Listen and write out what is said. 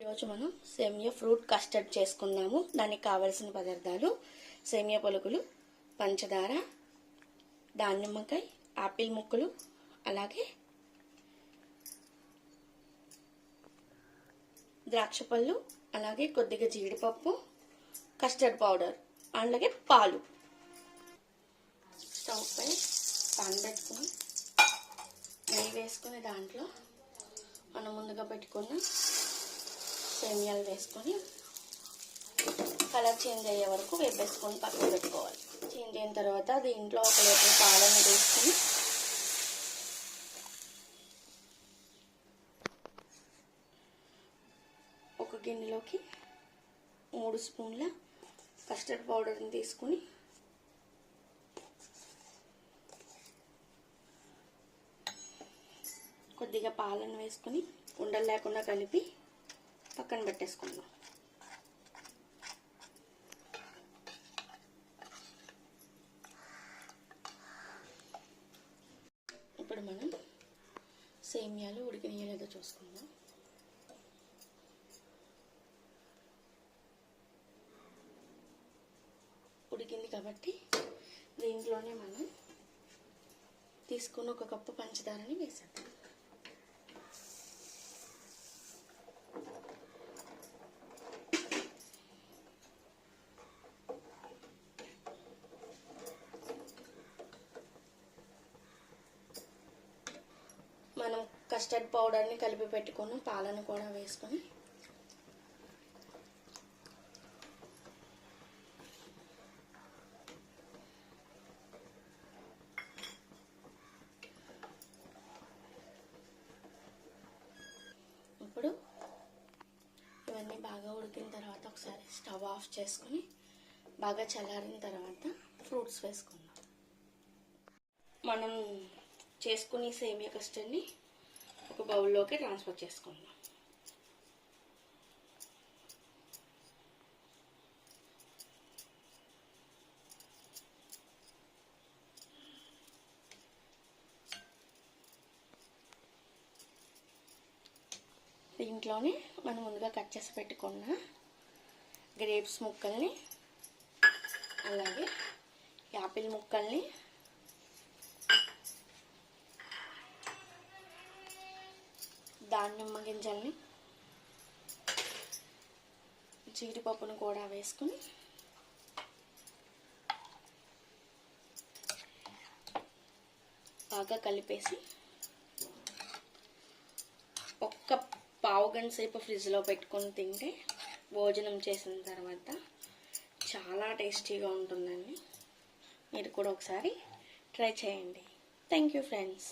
ఈరోజు మనం సేమియా ఫ్రూట్ కస్టర్డ్ చేసుకుందాము. దానికి కావలసిన పదార్థాలు సేమియా పలుకులు పంచదార దానిమ్మకాయ ఆపిల్ ముక్కలు అలాగే ద్రాక్ష పళ్ళు అలాగే కొద్దిగా జీడిపప్పు కస్టర్డ్ పౌడర్ అలాగే పాలు. స్టవ్ పై పాన్ పెట్టుకుని నెయ్యి వేసుకుని దాంట్లో మనం ముందుగా పెట్టుకున్న సేమియాలు వేసుకొని కలర్ చేంజ్ అయ్యే వరకు వేపేసుకొని పక్కన పెట్టుకోవాలి. చేంజ్ అయిన తర్వాత దీంట్లో ఒక లీటర్ పాలను వేసుకొని ఒక గిన్నెలోకి మూడు స్పూన్ల కస్టర్డ్ పౌడర్ని తీసుకుని కొద్దిగా పాలను వేసుకుని ఉండలు లేకుండా కలిపి పక్కన పెట్టేసుకుందాం. ఇప్పుడు మనం సేమియాలు ఉడికినయలేదో చూసుకుందాం. ఉడికింది కాబట్టి దీంట్లోనే మనం తీసుకుని ఒక కప్పు పంచదారని వేసేద్దాం మనం కస్టర్డ్ పౌడర్ని కలిపి పెట్టుకొని పాలను కూడా వేసుకొని ఇప్పుడు ఇవన్నీ బాగా ఉడికిన తర్వాత ఒకసారి స్టవ్ ఆఫ్ చేసుకొని బాగా చల్లారిన తర్వాత ఫ్రూట్స్ వేసుకుందాం. మనం చేసుకుని సేమియా కస్టర్డ్ని బౌల్లోకి ట్రాన్స్ఫర్ చేసుకుందాం. దీంట్లోనే మనం ముందుగా కట్ చేసి పెట్టుకున్న గ్రేప్స్ ముక్కల్ని అలాగే యాపిల్ ముక్కల్ని దానిమ్మ గింజల్ని జీడిపప్పును కూడా వేసుకుని బాగా కలిపేసి ఒక్క పావు గంట సేపు ఫ్రిడ్జ్లో పెట్టుకొని తింటే భోజనం చేసిన తర్వాత చాలా టేస్టీగా ఉంటుందండి. మీరు కూడా ఒకసారి ట్రై చేయండి. Thank you friends.